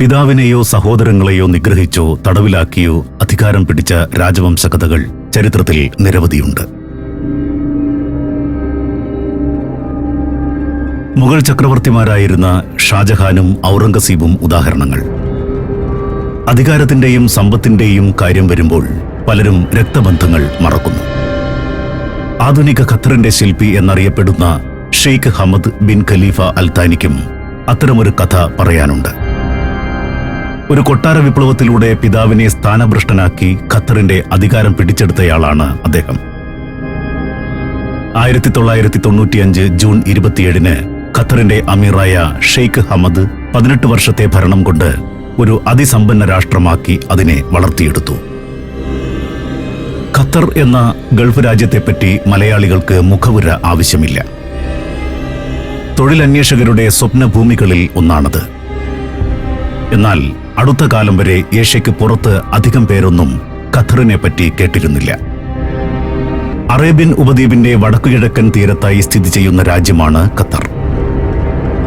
പിതാവിനെയോ സഹോദരങ്ങളെയോ നിഗ്രഹിച്ചോ തടവിലാക്കിയോ അധികാരം പിടിച്ച രാജവംശകഥകൾ ചരിത്രത്തിൽ നിരവധിയുണ്ട്. മുഗൾ ചക്രവർത്തിമാരായിരുന്ന ഷാജഹാനും ഔറംഗസീബും ഉദാഹരണങ്ങൾ. അധികാരത്തിന്റെയും സമ്പത്തിന്റെയും കാര്യം വരുമ്പോൾ പലരും രക്തബന്ധങ്ങൾ മറക്കുന്നു. ആധുനിക ഖത്തറിന്റെ ശില്പി എന്നറിയപ്പെടുന്ന ഷെയ്ഖ് ഹമദ് ബിൻ ഖലീഫ അൽത്താനിക്കും അത്തരമൊരു കഥ പറയാനുണ്ട്. ഒരു കൊട്ടാര വിപ്ലവത്തിലൂടെ പിതാവിനെ സ്ഥാനഭ്രഷ്ടനാക്കി ഖത്തറിന്റെ അധികാരം പിടിച്ചെടുത്തയാളാണ് അദ്ദേഹം. ആയിരത്തി തൊള്ളായിരത്തി തൊണ്ണൂറ്റിയഞ്ച് ജൂൺ ഇരുപത്തിയേഴിന് ഖത്തറിന്റെ അമീറായ ഷെയ്ഖ് ഹമദ് പതിനെട്ട് വർഷത്തെ ഭരണം കൊണ്ട് ഒരു അതിസമ്പന്ന രാഷ്ട്രമാക്കി അതിനെ വളർത്തിയെടുത്തു. ഖത്തർ എന്ന ഗൾഫ് രാജ്യത്തെപ്പറ്റി മലയാളികൾക്ക് മുഖവുര ആവശ്യമില്ല. തൊഴിലന്വേഷകരുടെ സ്വപ്നഭൂമികളിൽ ഒന്നാണത്. എന്നാൽ അടുത്ത കാലം വരെ ഏഷ്യയ്ക്ക് പുറത്ത് അധികം പേരൊന്നും ഖത്തറിനെ പറ്റി കേട്ടിരുന്നില്ല. അറേബ്യൻ ഉപദ്വീപിന്റെ വടക്കുകിഴക്കൻ തീരത്തായി സ്ഥിതി ചെയ്യുന്ന രാജ്യമാണ് ഖത്തർ.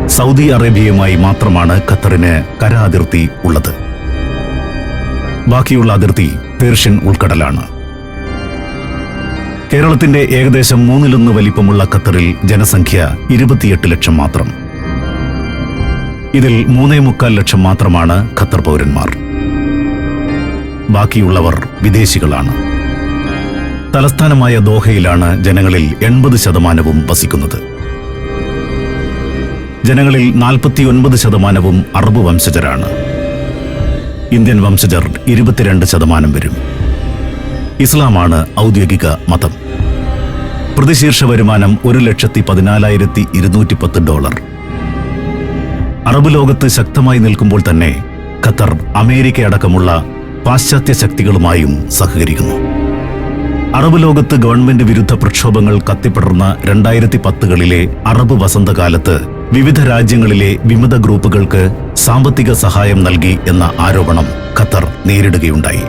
സൗദി അറേബ്യയുമായി മാത്രമാണ് ഖത്തറിന് കര അതിർത്തി ഉള്ളത്. ബാക്കിയുള്ള അതിർത്തി പേർഷ്യൻ ഉൾക്കടലാണ്. കേരളത്തിന്റെ ഏകദേശം മൂന്നിലൊന്ന് വലിപ്പമുള്ള ഖത്തറിൽ ജനസംഖ്യ ഇരുപത്തിയെട്ട് ലക്ഷം മാത്രം. ഇതിൽ മൂന്നേ മുക്കാൽ ലക്ഷം മാത്രമാണ് ഖത്തർ പൗരന്മാർ. ബാക്കിയുള്ളവർ വിദേശികളാണ്. തലസ്ഥാനമായ ദോഹയിലാണ് ജനങ്ങളിൽ എൺപത് ശതമാനവും വസിക്കുന്നത്. ജനങ്ങളിൽ നാൽപ്പത്തിയൊൻപത് ശതമാനവും അറബ് വംശജരാണ്. ഇന്ത്യൻ വംശജർ ഇരുപത്തിരണ്ട് ശതമാനം വരും. ഇസ്ലാമാണ് ഔദ്യോഗിക മതം. പ്രതിശീർഷ വരുമാനം ഒരു ലക്ഷത്തി പതിനാലായിരത്തി ഇരുന്നൂറ്റി പത്ത് ഡോളർ. അറബ് ലോകത്ത് ശക്തമായി നിൽക്കുമ്പോൾ തന്നെ ഖത്തർ അമേരിക്ക അടക്കമുള്ള പാശ്ചാത്യ ശക്തികളുമായും സഹകരിക്കുന്നു. അറബ് ലോകത്ത് ഗവൺമെന്റ് വിരുദ്ധ പ്രക്ഷോഭങ്ങൾ കത്തിപ്പടർന്ന രണ്ടായിരത്തി പത്തുകളിലെ അറബ് വസന്തകാലത്ത് വിവിധ രാജ്യങ്ങളിലെ വിമത ഗ്രൂപ്പുകൾക്ക് സാമ്പത്തിക സഹായം നൽകി എന്ന ആരോപണം ഖത്തർ നേരിടുകയുണ്ടായി.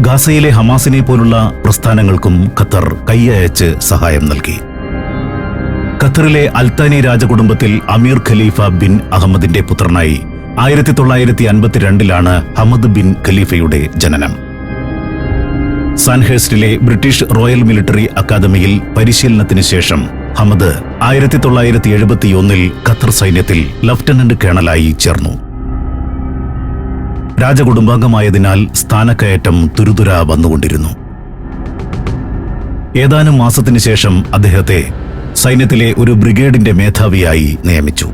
ഗാസയിലെ ഹമാസിനെ പോലുള്ള പ്രസ്ഥാനങ്ങൾക്കും ഖത്തർ കൈയയച്ച് സഹായം നൽകി. ഖത്തറിലെ അൽത്താനി രാജകുടുംബത്തിൽ അമീർ ഖലീഫ ബിൻ അഹമ്മദിന്റെ പുത്രനായി. ആയിരത്തി തൊള്ളായിരത്തി അൻപത്തിരണ്ടിലാണ് ഹമദ് ബിൻ ഖലീഫയുടെ ജനനം. സാൻഹേസ്റ്റിലെ ബ്രിട്ടീഷ് റോയൽ മിലിറ്ററി അക്കാദമിയിൽ പരിശീലനത്തിന് ശേഷം ഹമദ് ആയിരത്തി തൊള്ളായിരത്തി എഴുപത്തിയൊന്നിൽ ഖത്തർ സൈന്യത്തിൽ ലഫ്റ്റനന്റ് കേണലായി ചേർന്നു. രാജകുടുംബാംഗമായതിനാൽ സ്ഥാനക്കയറ്റം തുരുതുര വന്നുകൊണ്ടിരുന്നു. ഏതാനും മാസത്തിനു ശേഷം അദ്ദേഹത്തെ സൈന്യത്തിലെ ഒരു ബ്രിഗേഡിന്റെ മേധാവിയായി നിയമിച്ചു.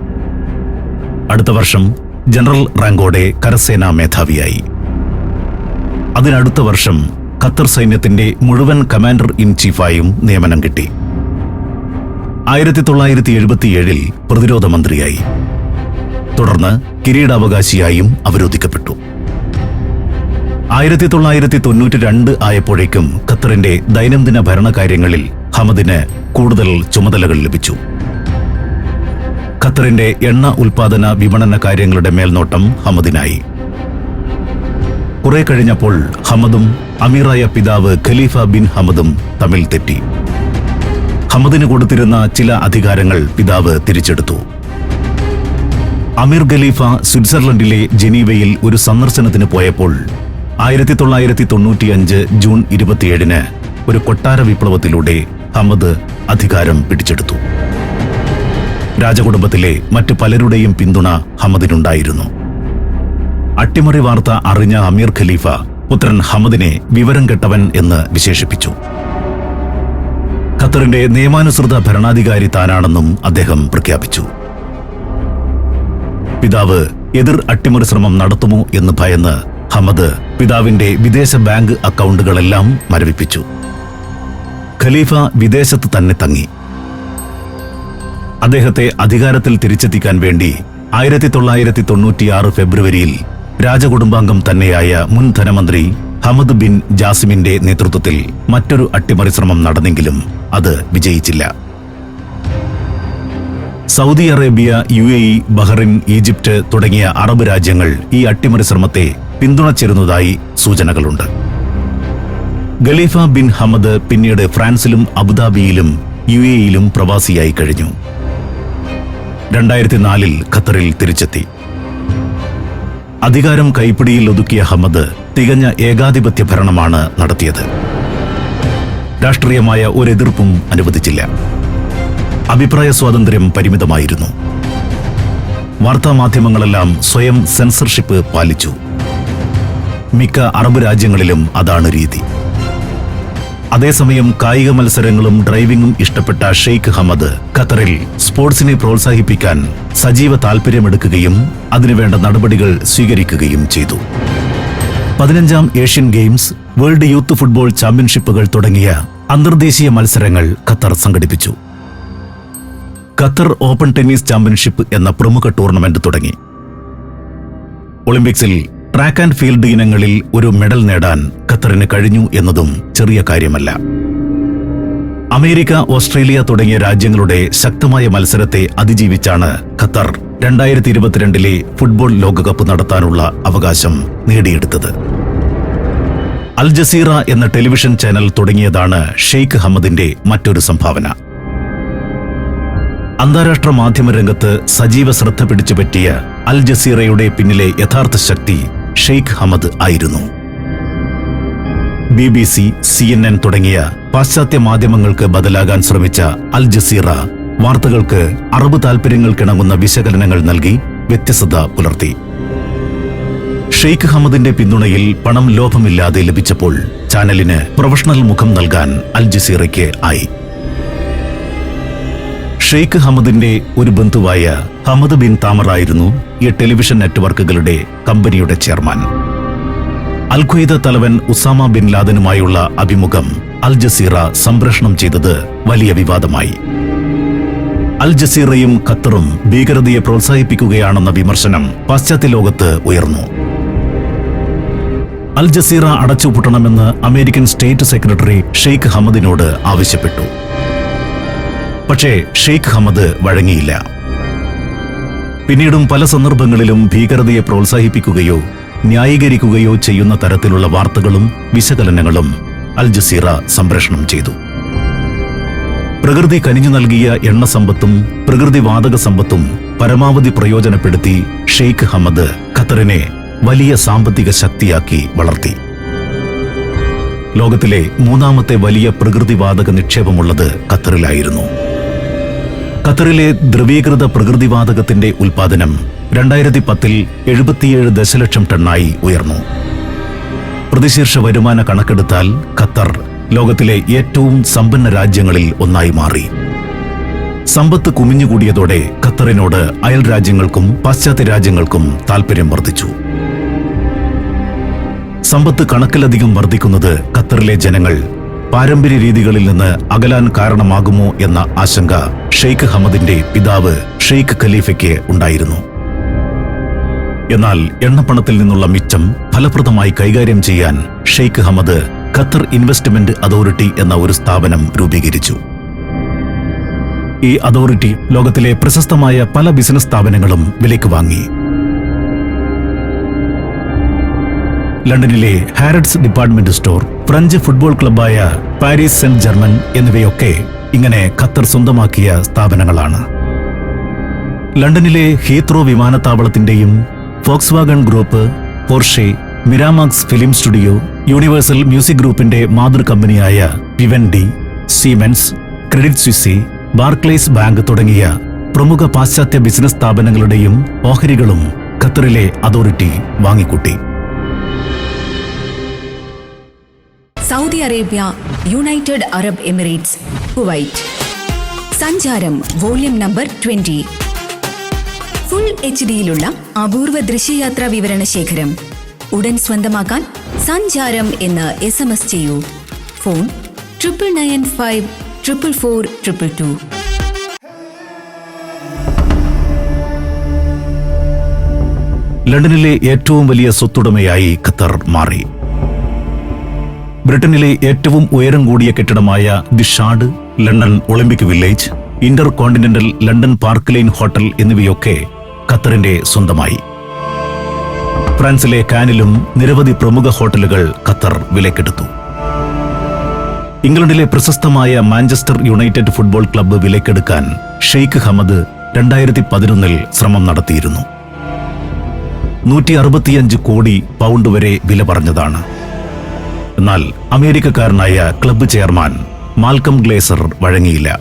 അടുത്ത വർഷം ജനറൽ റാങ്കോടെ കരസേനാ മേധാവിയായി. അതിനടുത്ത വർഷം ഖത്തർ സൈന്യത്തിന്റെ മുഴുവൻ കമാൻഡർ ഇൻ ചീഫായും നിയമനം കിട്ടി. ആയിരത്തി തൊള്ളായിരത്തി എഴുപത്തിയേഴിൽ പ്രതിരോധ മന്ത്രിയായി. തുടർന്ന് കിരീടാവകാശിയായും അവരോധിക്കപ്പെട്ടു. ആയിരത്തി തൊള്ളായിരത്തി തൊണ്ണൂറ്റി രണ്ട് ആയപ്പോഴേക്കും ഖത്തറിന്റെ ദൈനംദിന ഭരണകാര്യങ്ങളിൽ ഹമദിന് കൂടുതൽ ചുമതലകൾ ലഭിച്ചു. ഖത്തറിന്റെ എണ്ണ ഉൽപാദന വിപണന കാര്യങ്ങളുടെ മേൽനോട്ടം ഹമദിനായി. കുറെ കഴിഞ്ഞപ്പോൾ ഹമദും അമീറായ പിതാവ് ഖലീഫ ബിൻ ഹമദും തമ്മിൽ തെറ്റി. ഹമദിന് കൊടുത്തിരുന്ന ചില അധികാരങ്ങൾ പിതാവ് തിരിച്ചെടുത്തു. അമീർ ഖലീഫ സ്വിറ്റ്സർലൻഡിലെ ജനീവയിൽ ഒരു സന്ദർശനത്തിന് പോയപ്പോൾ ആയിരത്തി തൊള്ളായിരത്തി തൊണ്ണൂറ്റിയഞ്ച് ജൂൺ ഇരുപത്തിയേഴിന് ഒരു കൊട്ടാര വിപ്ലവത്തിലൂടെ ഹമദ് അധികാരം പിടിച്ചെടുത്തു. രാജകുടുംബത്തിലെ മറ്റു പലരുടെയും പിന്തുണ ഹമദിനുണ്ടായിരുന്നു. അട്ടിമറി വാർത്ത അറിഞ്ഞ അമീർ ഖലീഫ പുത്രൻ ഹമദിനെ വിവരം കെട്ടവൻ എന്ന് വിശേഷിപ്പിച്ചു. ഖത്തറിന്റെ നിയമാനുസൃത ഭരണാധികാരി താനാണെന്നും അദ്ദേഹം പ്രഖ്യാപിച്ചു. പിതാവ് എതിർ അട്ടിമറി ശ്രമം നടത്തുമോ എന്ന് ഭയന്ന് ഹമദ് പിതാവിന്റെ വിദേശ ബാങ്ക് അക്കൗണ്ടുകളെല്ലാം മരവിപ്പിച്ചു. ഖലീഫ വിദേശത്ത് തന്നെ തങ്ങി. അദ്ദേഹത്തെ അധികാരത്തിൽ തിരിച്ചെത്തിക്കാൻ വേണ്ടി ആയിരത്തി തൊള്ളായിരത്തി തൊണ്ണൂറ്റിയാറ് ഫെബ്രുവരിയിൽ രാജകുടുംബാംഗം തന്നെയായ മുൻ ധനമന്ത്രി ഹമദ് ബിൻ ജാസിമിന്റെ നേതൃത്വത്തിൽ മറ്റൊരു അട്ടിമറി ശ്രമം നടന്നെങ്കിലും അത് വിജയിച്ചില്ല. Saudi Arabia U A Bahrain Egypt തുടങ്ങിയ അറബ് രാജ്യങ്ങൾ ഈ അട്ടിമറി ശ്രമത്തെ പിന്തുണച്ചിരുന്നതായി സൂചനകളുണ്ട്. ഖലീഫ ബിൻ ഹമദ് പിന്നീട് ഫ്രാൻസിലും അബുദാബിയിലും യു എ ഇയിലും പ്രവാസിയായി കഴിഞ്ഞു. രണ്ടായിരത്തി നാലിൽ ഖത്തറിൽ തിരിച്ചെത്തി. അധികാരം കൈപ്പിടിയിൽ ഒതുക്കിയ ഹമ്മദ് തികഞ്ഞ ഏകാധിപത്യ ഭരണമാണ് നടത്തിയത്. രാഷ്ട്രീയമായ ഒരെതിർപ്പും അനുവദിച്ചില്ല. അഭിപ്രായ സ്വാതന്ത്ര്യം പരിമിതമായിരുന്നു. വാർത്താമാധ്യമങ്ങളെല്ലാം സ്വയം സെൻസർഷിപ്പ് പാലിച്ചു. മിക്ക അറബ് രാജ്യങ്ങളിലും അതാണ് രീതി. അതേസമയം കായിക മത്സരങ്ങളും ഡ്രൈവിംഗും ഇഷ്ടപ്പെട്ട ഷെയ്ഖ് ഹമദ് ഖത്തറിൽ സ്പോർട്സിനെ പ്രോത്സാഹിപ്പിക്കാൻ സജീവ താൽപര്യമെടുക്കുകയും അതിനുവേണ്ട നടപടികൾ സ്വീകരിക്കുകയും ചെയ്തു. പതിനഞ്ചാം Asian Games World Youth Football ചാമ്പ്യൻഷിപ്പുകൾ തുടങ്ങിയ അന്തർദേശീയ മത്സരങ്ങൾ ഖത്തർ സംഘടിപ്പിച്ചു. ഖത്തർ ഓപ്പൺ ടെന്നീസ് ചാമ്പ്യൻഷിപ്പ് എന്ന പ്രമുഖ ടൂർണമെന്റ് തുടങ്ങി. ഒളിമ്പിക്സിൽ ട്രാക്ക് ആൻഡ് ഫീൽഡ് ഇനങ്ങളിൽ ഒരു മെഡൽ നേടാൻ ഖത്തറിന് കഴിഞ്ഞു എന്നതും ചെറിയ കാര്യമല്ല. അമേരിക്ക ഓസ്ട്രേലിയ തുടങ്ങിയ രാജ്യങ്ങളുടെ ശക്തമായ മത്സരത്തെ അതിജീവിച്ചാണ് ഖത്തർ രണ്ടായിരത്തി ഇരുപത്തിരണ്ടിലെ ഫുട്ബോൾ ലോകകപ്പ് നടത്താനുള്ള അവകാശം നേടിയെടുത്തത്. അൽ ജസീറ എന്ന ടെലിവിഷൻ ചാനൽ തുടങ്ങിയതാണ് ഷെയ്ഖ് ഹമ്മദിന്റെ മറ്റൊരു സംഭാവന. അന്താരാഷ്ട്ര മാധ്യമരംഗത്ത് സജീവ ശ്രദ്ധ പിടിച്ചുപറ്റിയ അൽ ജസീറയുടെ പിന്നിലെ യഥാർത്ഥ ശക്തി ഷെയ്ഖ് ഹമദ് ആയിരുന്നു. B B C C N N തുടങ്ങിയ പാശ്ചാത്യ മാധ്യമങ്ങൾക്ക് ബദലാകാൻ ശ്രമിച്ച അൽ ജസീറ വാർത്തകൾക്ക് അറബ് താൽപര്യങ്ങൾക്കിണങ്ങുന്ന വിശകലനങ്ങൾ നൽകി വ്യത്യസ്തത പുലർത്തി. ഷെയ്ഖ് ഹമദിന്റെ പിന്തുണയിൽ പണം ലോഭമില്ലാതെ ലഭിച്ചപ്പോൾ ചാനലിന് പ്രൊഫഷണൽ മുഖം നൽകാൻ അൽ ജസീറയ്ക്ക് ആയി. ഷെയ്ഖ് ഹമദിന്റെ ഒരു ബന്ധുവായ ഹമദ് ബിൻ താമറായിരുന്നു ഈ ടെലിവിഷൻ നെറ്റ്വർക്കുകളുടെ കമ്പനിയുടെ ചെയർമാൻ. അൽ തലവൻ ഉസാമ ബിൻ ലാദനുമായുള്ള അഭിമുഖം അൽ ജസീറ സംപ്രേഷണം ചെയ്തത് വലിയ വിവാദമായി. അൽ ജസീറയും ഖത്തറും ഭീകരതയെ പ്രോത്സാഹിപ്പിക്കുകയാണെന്ന വിമർശനം പാശ്ചാത്യ ലോകത്ത് ഉയർന്നു. അൽ ജസീറ അടച്ചുപൂട്ടണമെന്ന് അമേരിക്കൻ സ്റ്റേറ്റ് സെക്രട്ടറി ഷെയ്ഖ് ഹമദിനോട് ആവശ്യപ്പെട്ടു. പക്ഷേ ഷെയ്ഖ് ഹമദ് വഴങ്ങിയില്ല. പിന്നീടും പല സന്ദർഭങ്ങളിലും ഭീകരതയെ പ്രോത്സാഹിപ്പിക്കുകയോ ന്യായീകരിക്കുകയോ ചെയ്യുന്ന തരത്തിലുള്ള വാർത്തകളും വിശകലനങ്ങളും അൽ ജസീറ സംപ്രേഷണം ചെയ്തു. പ്രകൃതി കനിഞ്ഞു നൽകിയ എണ്ണ സമ്പത്തും പ്രകൃതിവാതക സമ്പത്തും പരമാവധി പ്രയോജനപ്പെടുത്തി ഷെയ്ഖ് ഹമദ് ഖത്തറിനെ വലിയ സാമ്പത്തിക ശക്തിയാക്കി വളർത്തി. ലോകത്തിലെ മൂന്നാമത്തെ വലിയ പ്രകൃതിവാതക നിക്ഷേപമുള്ളത് ഖത്തറിലായിരുന്നു. ഖത്തറിലെ ദ്രവീകൃത പ്രകൃതിവാതകത്തിന്റെ ഉൽപാദനം രണ്ടായിരത്തി പത്തിൽ എഴുപത്തിയേഴ് ദശലക്ഷം ടണ്ണായി ഉയർന്നു. പ്രതിശീർഷ വരുമാന കണക്കെടുത്താൽ ഖത്തർ ലോകത്തിലെ ഏറ്റവും സമ്പന്ന രാജ്യങ്ങളിൽ ഒന്നായി മാറി. സമ്പത്ത് കുമിഞ്ഞുകൂടിയതോടെ ഖത്തറിനോട് അയൽ രാജ്യങ്ങൾക്കും പാശ്ചാത്യ രാജ്യങ്ങൾക്കും താൽപര്യം വർദ്ധിച്ചു. സമ്പത്ത് കണക്കിലധികം വർദ്ധിക്കുന്നത് ഖത്തറിലെ ജനങ്ങൾ പാരമ്പര്യ രീതികളിൽ നിന്ന് അകലാൻ കാരണമാകുമോ എന്ന ആശങ്ക ഷെയ്ഖ് ഹമദിന്റെ പിതാവ് ഷെയ്ഖ് ഖലീഫയ്ക്ക് ഉണ്ടായിരുന്നു. എന്നാൽ എണ്ണപ്പണത്തിൽ നിന്നുള്ള മിച്ചം ഫലപ്രദമായി കൈകാര്യം ചെയ്യാൻ Sheikh Hamad Qatar investment authority എന്ന ഒരു സ്ഥാപനം രൂപീകരിച്ചു. ഈ അതോറിറ്റി ലോകത്തിലെ പ്രശസ്തമായ പല ബിസിനസ് സ്ഥാപനങ്ങളും വിലയ്ക്ക് വാങ്ങി. ലണ്ടനിലെ Harrods department store French football ക്ലബ്ബായ പാരീസ് സെന്റ് ജർമ്മൻ എന്നിവയൊക്കെ ഇങ്ങനെ ഖത്തർ സ്വന്തമാക്കിയ സ്ഥാപനങ്ങളാണ്. ലണ്ടനിലെ Heathrow വിമാനത്താവളത്തിന്റെയും Volkswagen group Porsche Miramax film studio Universal Music ഗ്രൂപ്പിന്റെ മാതൃ കമ്പനിയായ Vivendi Siemens Credit Suisse Barclays bank തുടങ്ങിയ പ്രമുഖ പാശ്ചാത്യ ബിസിനസ് സ്ഥാപനങ്ങളുടെയും ഓഹരികളും ഖത്തറിലെ authority വാങ്ങിക്കൂട്ടി. Saudi Arabia United Arab Emirates Kuwait. സഞ്ചാരം volume number twenty. Full H ഡിയിലുള്ള അപൂർവ ദൃശ്യയാത്രാ വിവരണ ശേഖരം. ഉടൻ സ്വന്തമാക്കാൻ സഞ്ചാരം എന്ന് എസ് എം എസ് ചെയ്യൂ. Phone triple nine five triple four triple two. ലണ്ടനിലെ ഏറ്റവും വലിയ സ്വത്തുടമയായി ഖത്തർ മാറി. ബ്രിട്ടനിലെ ഏറ്റവും ഉയരം കൂടിയ കെട്ടിടമായ the Shard London Olympic village Intercontinental London Park Lane hotel എന്നിവയൊക്കെ ഖത്തറിന്റെ സ്വന്തമായി. ഫ്രാൻസിലെ കാനിലും നിരവധി പ്രമുഖ ഹോട്ടലുകൾ ഖത്തർ വിലക്കെടുത്തു ഇംഗ്ലണ്ടിലെ പ്രശസ്തമായ മാഞ്ചസ്റ്റർ യുണൈറ്റഡ് ഫുട്ബോൾ ക്ലബ്ബ് വിലക്കെടുക്കാൻ ഷെയ്ഖ് ഹമദ് രണ്ടായിരത്തി പതിനൊന്നിൽ ശ്രമം നടത്തിയിരുന്നു. നൂറ്റി അറുപത്തിയഞ്ച് കോടി പൗണ്ട് വരെ വില പറഞ്ഞതാണ്. എന്നാൽ അമേരിക്കക്കാരനായ ക്ലബ്ബ് ചെയർമാൻ മാൽക്കം ഗ്ലേസർ വഴങ്ങിയില്ല.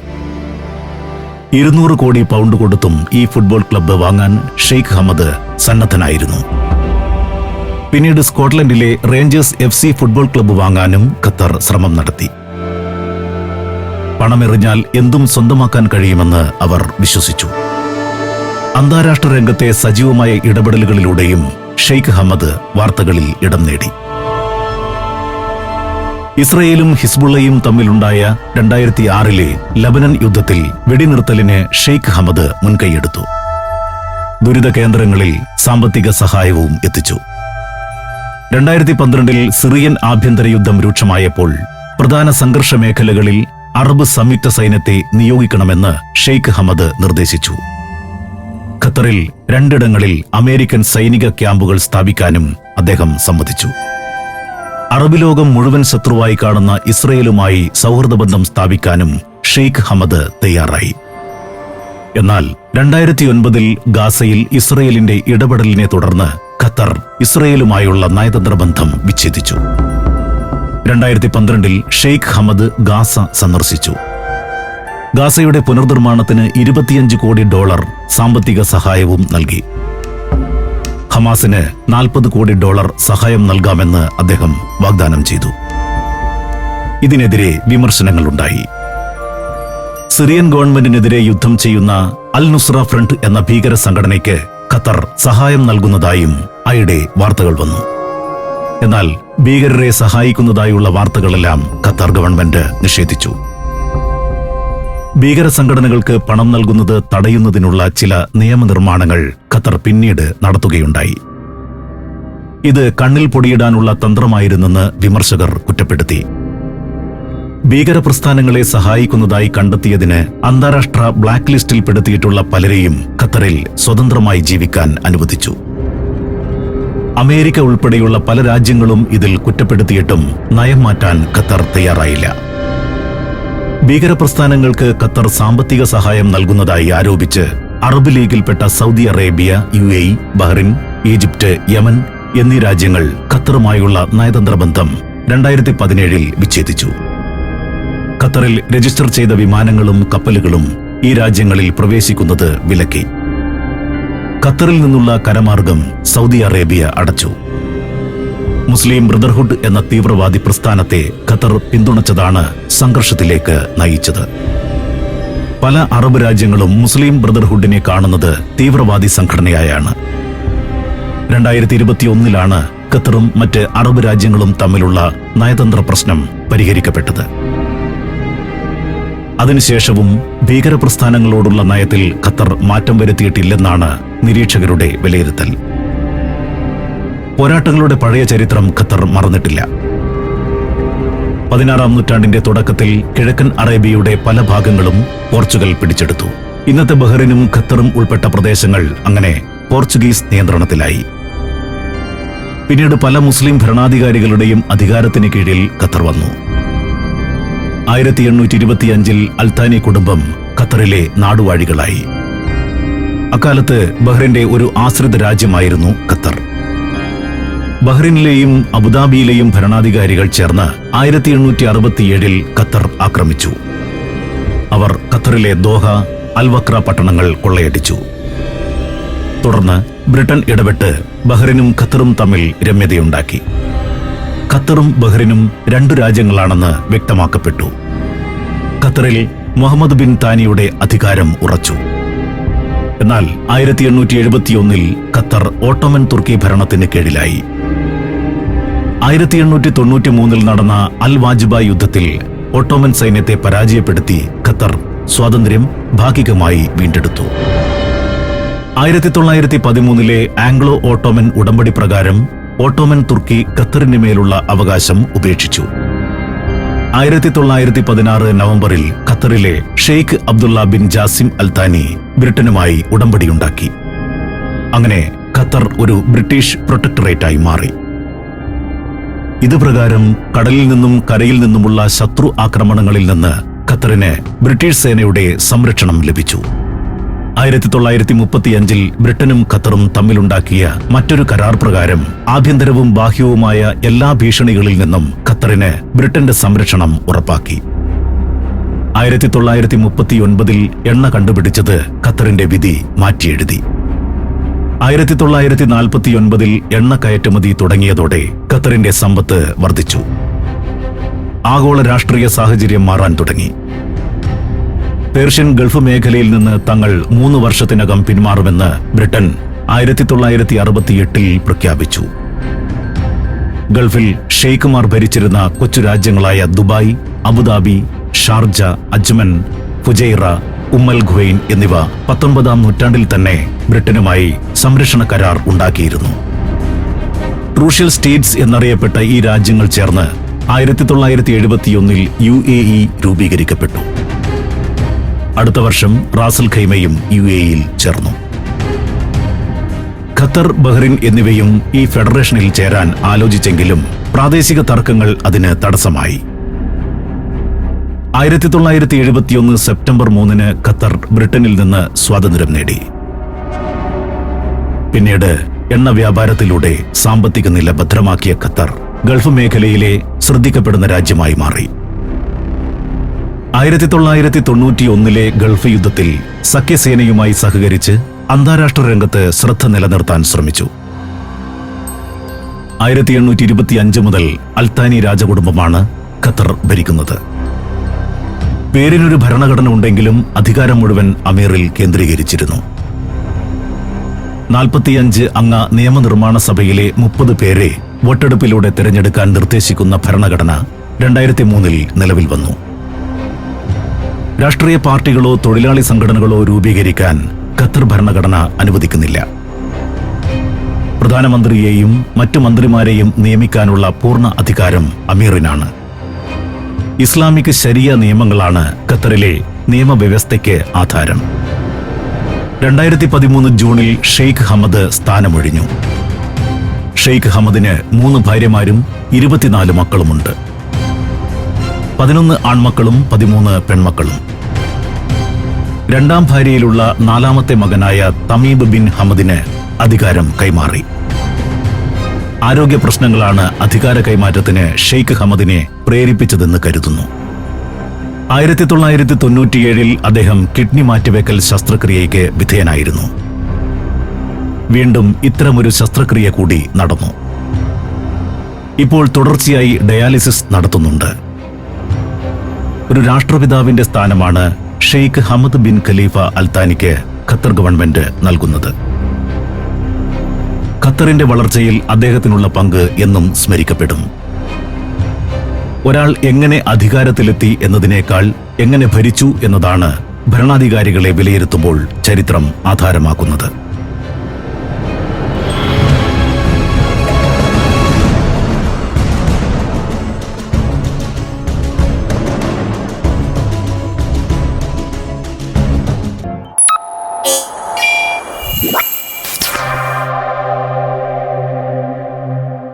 ഇരുന്നൂറ് കോടി പൗണ്ട് കൊടുത്തും ഈ ഫുട്ബോൾ ക്ലബ്ബ് വാങ്ങാൻ ഷെയ്ഖ് ഹമദ് സന്നദ്ധനായിരുന്നു. പിന്നീട് സ്കോട്ട്ലൻഡിലെ Rangers F C football club വാങ്ങാനും ഖത്തർ ശ്രമം നടത്തി. പണമെറിഞ്ഞാൽ എന്തും സ്വന്തമാക്കാൻ കഴിയുമെന്ന് അവർ വിശ്വസിച്ചു. അന്താരാഷ്ട്ര രംഗത്തെ സജീവമായ ഇടപെടലുകളിലൂടെയും ഷെയ്ഖ് ഹമദ് വാർത്തകളിൽ ഇടം നേടി. ഇസ്രയേലും ഹിസ്ബുള്ളയും തമ്മിലുണ്ടായ രണ്ടായിരത്തി ആറിലെ ലബനൻ യുദ്ധത്തിൽ വെടിനിർത്തലിന് ഷെയ്ഖ് ഹമദ് മുൻകൈയെടുത്തു. ദുരിത കേന്ദ്രങ്ങളിൽ സാമ്പത്തിക സഹായവും എത്തിച്ചു. രണ്ടായിരത്തി പന്ത്രണ്ടിൽ സിറിയൻ ആഭ്യന്തര യുദ്ധം രൂക്ഷമായപ്പോൾ പ്രധാന സംഘർഷ മേഖലകളിൽ അറബ് സംയുക്ത സൈന്യത്തെ നിയോഗിക്കണമെന്ന് ഷെയ്ഖ് ഹമദ് നിർദ്ദേശിച്ചു. ഖത്തറിൽ രണ്ടിടങ്ങളിൽ അമേരിക്കൻ സൈനിക ക്യാമ്പുകൾ സ്ഥാപിക്കാനും അദ്ദേഹം സമ്മതിച്ചു. അറബ് ലോകം മുഴുവൻ ശത്രുവായി കാണുന്ന ഇസ്രയേലുമായി സൗഹൃദ ബന്ധം സ്ഥാപിക്കാനും ഷെയ്ഖ് ഹമദ് തയ്യാറായി. എന്നാൽ രണ്ടായിരത്തി ഒൻപതിൽ ഗാസയിൽ ഇസ്രയേലിന്റെ ഇടപെടലിനെ തുടർന്ന് ഖത്തർ ഇസ്രയേലുമായുള്ള നയതന്ത്ര ബന്ധം വിച്ഛേദിച്ചു. രണ്ടായിരത്തി പന്ത്രണ്ടിൽ ഷെയ്ഖ് ഹമദ് ഗാസ സന്ദർശിച്ചു. ഗാസയുടെ പുനർനിർമ്മാണത്തിന് ഇരുപത്തിയഞ്ച് കോടി ഡോളർ സാമ്പത്തിക സഹായവും നൽകി. ഹമാസിന് നാൽപ്പത് കോടി ഡോളർ സഹായം നൽകാമെന്ന് അദ്ദേഹം വാഗ്ദാനം ചെയ്തു. ഇതിനെതിരെ വിമർശനങ്ങളുണ്ടായി. സിറിയൻ ഗവൺമെന്റിനെതിരെ യുദ്ധം ചെയ്യുന്ന അൽ നുസ്ര ഫ്രണ്ട് എന്ന ഭീകര സംഘടനയ്ക്ക് ഖത്തർ സഹായം നൽകുന്നതായും അയുടെ വാർത്തകൾ വന്നു. എന്നാൽ ഭീകരരെ സഹായിക്കുന്നതായുള്ള വാർത്തകളെല്ലാം ഖത്തർ ഗവൺമെന്റ് നിഷേധിച്ചു. ഭീകര സംഘടനകൾക്ക് പണം നൽകുന്നത് തടയുന്നതിനുള്ള ചില നിയമനിർമ്മാണങ്ങൾ ഖത്തർ പിന്നീട് നടത്തുകയുണ്ടായി. ഇത് കണ്ണിൽ പൊടിയിടാനുള്ള തന്ത്രമായിരുന്നെന്ന് വിമർശകർ കുറ്റപ്പെടുത്തി. ഭീകര പ്രസ്ഥാനങ്ങളെ സഹായിക്കുന്നതായി കണ്ടെത്തിയതിന് അന്താരാഷ്ട്ര ബ്ലാക്ക് ലിസ്റ്റിൽ പെടുത്തിയിട്ടുള്ള പലരെയും ഖത്തറിൽ സ്വതന്ത്രമായി ജീവിക്കാൻ അനുവദിച്ചു. അമേരിക്ക ഉൾപ്പെടെയുള്ള പല രാജ്യങ്ങളും ഇതിൽ കുറ്റപ്പെടുത്തിയിട്ടും നയം മാറ്റാൻ ഖത്തർ തയ്യാറായില്ല. ഭീകരപ്രസ്ഥാനങ്ങൾക്ക് ഖത്തർ സാമ്പത്തിക സഹായം നൽകുന്നതായി ആരോപിച്ച് Arab ലീഗിൽപ്പെട്ട Saudi Arabia U A Bahrain Egypt Yemen എന്നീ രാജ്യങ്ങൾ ഖത്തറുമായുള്ള നയതന്ത്ര ബന്ധം രണ്ടായിരത്തി പതിനേഴിൽ വിച്ഛേദിച്ചു. ഖത്തറിൽ രജിസ്റ്റർ ചെയ്ത വിമാനങ്ങളും കപ്പലുകളും ഈ രാജ്യങ്ങളിൽ പ്രവേശിക്കുന്നത് വിലക്കി. ഖത്തറിൽ നിന്നുള്ള കരമാർഗം സൗദി അറേബ്യ അടച്ചു. മുസ്ലിം ബ്രദർഹുഡ് എന്ന തീവ്രവാദി പ്രസ്ഥാനത്തെ ഖത്തർ പിന്തുണച്ചതാണ് സംഘർഷത്തിലേക്ക് നയിച്ചത്. പല അറബ് രാജ്യങ്ങളും മുസ്ലിം ബ്രദർഹുഡിനെ കാണുന്നത് തീവ്രവാദി സംഘടനയായാണ്. രണ്ടായിരത്തി ഇരുപത്തിയൊന്നിലാണ് ഖത്തറും മറ്റ് അറബ് രാജ്യങ്ങളും തമ്മിലുള്ള നയതന്ത്ര പ്രശ്നം പരിഹരിക്കപ്പെട്ടത്. അതിനുശേഷവും ഭീകരപ്രസ്ഥാനങ്ങളോടുള്ള നയത്തിൽ ഖത്തർ മാറ്റം വരുത്തിയിട്ടില്ലെന്നാണ് നിരീക്ഷകരുടെ വിലയിരുത്തൽ. പോരാട്ടങ്ങളുടെ പഴയ ചരിത്രം ഖത്തർ മറന്നിട്ടില്ല. പതിനാറാം നൂറ്റാണ്ടിന്റെ തുടക്കത്തിൽ കിഴക്കൻ അറേബ്യയുടെ പല ഭാഗങ്ങളും പോർച്ചുഗൽ പിടിച്ചെടുത്തു. ഇന്നത്തെ ബഹ്റിനും ഖത്തറും ഉൾപ്പെട്ട പ്രദേശങ്ങൾ അങ്ങനെ പോർച്ചുഗീസ് നിയന്ത്രണത്തിലായി. പിന്നീട് പല മുസ്ലിം ഭരണാധികാരികളുടെയും അധികാരത്തിന് കീഴിൽ ഖത്തർ വന്നു. ആയിരത്തി എണ്ണൂറ്റി ഇരുപത്തിയഞ്ചിൽ അൽത്താനി കുടുംബം ഖത്തറിലെ നാടുവാഴികളായി. അക്കാലത്ത് ബഹ്റിന്റെ ഒരു ആശ്രിത രാജ്യമായിരുന്നു ഖത്തർ. ബഹ്റിനിലെയും അബുദാബിയിലെയും ഭരണാധികാരികൾ ചേർന്ന് ആയിരത്തി എണ്ണൂറ്റി അറുപത്തിയേഴിൽ ഖത്തർ ആക്രമിച്ചു. അവർ ഖത്തറിലെ ദോഹ അൽവക്ര പട്ടണങ്ങൾ കൊള്ളയടിച്ചു. തുടർന്ന് ബ്രിട്ടൻ ഇടപെട്ട് ബഹ്റിനും ഖത്തറും തമ്മിൽ രമ്യതയുണ്ടാക്കി. ഖത്തറും ബഹ്റിനും രണ്ടു രാജ്യങ്ങളാണെന്ന് വ്യക്തമാക്കപ്പെട്ടു. ഖത്തറിൽ മുഹമ്മദ് ബിൻ താനിയുടെ അധികാരം ഉറച്ചു. എന്നാൽ ആയിരത്തി എണ്ണൂറ്റി എഴുപത്തിയൊന്നിൽ ഖത്തർ ഓട്ടോമൻ തുർക്കി ഭരണത്തിന് കീഴിലായി. ആയിരത്തി എണ്ണൂറ്റി തൊണ്ണൂറ്റി മൂന്നിൽ നടന്ന അൽ വാജിബ യുദ്ധത്തിൽ ഓട്ടോമൻ സൈന്യത്തെ പരാജയപ്പെടുത്തി ഖത്തർ സ്വാതന്ത്ര്യം ഭാഗികമായി വീണ്ടെടുത്തു. ആയിരത്തി തൊള്ളായിരത്തി പതിമൂന്നിലെ ആംഗ്ലോ ഓട്ടോമൻ ഉടമ്പടി പ്രകാരം ഓട്ടോമൻ തുർക്കി ഖത്തറിന് മേലുള്ള അവകാശം ഉപേക്ഷിച്ചു. ആയിരത്തി തൊള്ളായിരത്തി പതിനാറ് നവംബറിൽ ഖത്തറിലെ Sheikh Abdullah bin Jassim Al Thani ബ്രിട്ടനുമായി ഉടമ്പടിയുണ്ടാക്കി. അങ്ങനെ ഖത്തർ ഒരു ബ്രിട്ടീഷ് പ്രൊട്ടക്ടറേറ്റായി മാറി. ഇതുപ്രകാരം കടലിൽ നിന്നും കരയിൽ നിന്നുമുള്ള ശത്രു ആക്രമണങ്ങളിൽ നിന്ന് ഖത്തറിന് ബ്രിട്ടീഷ് സേനയുടെ സംരക്ഷണം ലഭിച്ചു. ആയിരത്തി തൊള്ളായിരത്തി മുപ്പത്തിയഞ്ചിൽ ബ്രിട്ടനും ഖത്തറും തമ്മിലുണ്ടാക്കിയ മറ്റൊരു കരാർ പ്രകാരം ആഭ്യന്തരവും ബാഹ്യവുമായ എല്ലാ ഭീഷണികളിൽ നിന്നും ഖത്തറിന് ബ്രിട്ടന്റെ സംരക്ഷണം ഉറപ്പാക്കി. ആയിരത്തി തൊള്ളായിരത്തി മുപ്പത്തിയൊൻപതിൽ എണ്ണ കണ്ടുപിടിച്ചത് ഖത്തറിന്റെ വിധി മാറ്റിയെഴുതി. ആയിരത്തി തൊള്ളായിരത്തി നാൽപ്പത്തിയൊൻപതിൽ എണ്ണ കയറ്റുമതി തുടങ്ങിയതോടെ ഖത്തറിന്റെ സമ്പത്ത് വർദ്ധിച്ചു. ആഗോള രാഷ്ട്രീയ സാഹചര്യം മാറാൻ തുടങ്ങി. പേർഷ്യൻ ഗൾഫ് മേഖലയിൽ നിന്ന് തങ്ങൾ മൂന്ന് വർഷത്തിനകം പിന്മാറുമെന്ന് ബ്രിട്ടൻ ആയിരത്തി തൊള്ളായിരത്തി അറുപത്തിയെട്ടിൽ പ്രഖ്യാപിച്ചു. ഗൾഫിൽ ഷെയ്ഖുമാർ ഭരിച്ചിരുന്ന കൊച്ചു രാജ്യങ്ങളായ Dubai Abu Dhabi Sharjah Ajman Fujairah Umm al Quwain എന്നിവ പത്തൊൻപതാം നൂറ്റാണ്ടിൽ തന്നെ ബ്രിട്ടനുമായി സംരക്ഷണ കരാർ ഉണ്ടാക്കിയിരുന്നു. ക്രൂഷ്യൽ സ്റ്റേറ്റ്സ് എന്നറിയപ്പെട്ട ഈ രാജ്യങ്ങൾ ചേർന്ന് ആയിരത്തി തൊള്ളായിരത്തി എഴുപത്തിയൊന്നിൽ യു എ ഇ രൂപീകരിക്കപ്പെട്ടു. അടുത്ത വർഷം റാസൽ ഖൈമയും യു എ ഇയിൽ ചേർന്നു. ഖത്തർ ബഹ്റിൻ എന്നിവയും ഈ ഫെഡറേഷനിൽ ചേരാൻ ആലോചിച്ചെങ്കിലും പ്രാദേശിക തർക്കങ്ങൾ അതിന് തടസ്സമായി. ആയിരത്തി തൊള്ളായിരത്തി എഴുപത്തിയൊന്ന് സെപ്റ്റംബർ മൂന്നിന് ഖത്തർ ബ്രിട്ടനിൽ നിന്ന് സ്വാതന്ത്ര്യം നേടി. പിന്നീട് എണ്ണ വ്യാപാരത്തിലൂടെ സാമ്പത്തിക നില ഭദ്രമാക്കിയ ഖത്തർ ഗൾഫ് മേഖലയിലെ ശ്രദ്ധിക്കപ്പെടുന്ന രാജ്യമായി മാറി. ആയിരത്തി തൊള്ളായിരത്തി തൊണ്ണൂറ്റി ഒന്നിലെ ഗൾഫ് യുദ്ധത്തിൽ സഖ്യസേനയുമായി സഹകരിച്ച് അന്താരാഷ്ട്ര രംഗത്ത് ശ്രദ്ധ നിലനിർത്താൻ ശ്രമിച്ചു. ആയിരത്തി എണ്ണൂറ്റി ഇരുപത്തി അഞ്ച് മുതൽ അൽത്താനി രാജകുടുംബമാണ് ഖത്തർ ഭരിക്കുന്നത്. പേരിനൊരു ഭരണഘടന ഉണ്ടെങ്കിലും അധികാരം മുഴുവൻ അമീറിൽ കേന്ദ്രീകരിച്ചിരുന്നു. നാൽപ്പത്തിയഞ്ച് അംഗ നിയമനിർമ്മാണ സഭയിലെ മുപ്പത് പേരെ വോട്ടെടുപ്പിലൂടെ തിരഞ്ഞെടുക്കാൻ നിർദ്ദേശിക്കുന്ന ഭരണഘടന രണ്ടായിരത്തി മൂന്നിൽ നിലവിൽ വന്നു. രാഷ്ട്രീയ പാർട്ടികളോ തൊഴിലാളി സംഘടനകളോ രൂപീകരിക്കാൻ ഖത്തർ ഭരണഘടന അനുവദിക്കുന്നില്ല. പ്രധാനമന്ത്രിയെയും മറ്റു മന്ത്രിമാരെയും നിയമിക്കാനുള്ള പൂർണ അധികാരം അമീറിനാണ്. ഇസ്ലാമിക് ശരിയ നിയമങ്ങളാണ് ഖത്തറിലെ നിയമവ്യവസ്ഥയ്ക്ക് ആധാരം. രണ്ടായിരത്തി പതിമൂന്ന് ജൂണിൽ ഷെയ്ഖ് ഹമദ് സ്ഥാനമൊഴിഞ്ഞു. ഷെയ്ഖ് ഹമദിന് മൂന്ന് ഭാര്യമാരും ഇരുപത്തിനാല് മക്കളുമുണ്ട്. പതിനൊന്ന് ആൺമക്കളും പതിമൂന്ന് പെൺമക്കളും. രണ്ടാം ഭാര്യയിലുള്ള നാലാമത്തെ മകനായ തമീബ് ബിൻ ഹമദിന് അധികാരം കൈമാറി. ആരോഗ്യ പ്രശ്നങ്ങളാണ് അധികാര കൈമാറ്റത്തിന് ഷെയ്ഖ് ഹമദിനെ പ്രേരിപ്പിച്ചതെന്ന് കരുതുന്നു. ആയിരത്തി തൊള്ളായിരത്തി തൊണ്ണൂറ്റിയേഴിൽ അദ്ദേഹം കിഡ്നി മാറ്റിവെക്കൽ ശസ്ത്രക്രിയയ്ക്ക് വിധേയനായിരുന്നു. വീണ്ടും ഇത്തരമൊരു ശസ്ത്രക്രിയ കൂടി നടന്നു. ഇപ്പോൾ തുടർച്ചയായി ഡയാലിസിസ് നടത്തുന്നുണ്ട്. ഒരു രാഷ്ട്രപിതാവിന്റെ സ്ഥാനമാണ് ഷെയ്ഖ് ഹമദ് ബിൻ ഖലീഫ അൽത്താനിക്ക് ഖത്തർ ഗവൺമെന്റ് നൽകുന്നത്. ഖത്തറിന്റെ വളർച്ചയിൽ അദ്ദേഹത്തിനുള്ള പങ്ക് എന്നും സ്മരിക്കപ്പെടും. ഒരാൾ എങ്ങനെ അധികാരത്തിലെത്തി എന്നതിനേക്കാൾ എങ്ങനെ ഭരിച്ചു എന്നതാണ് ഭരണാധികാരികളെ വിലയിരുത്തുമ്പോൾ ചരിത്രം ആധാരമാക്കുന്നത്.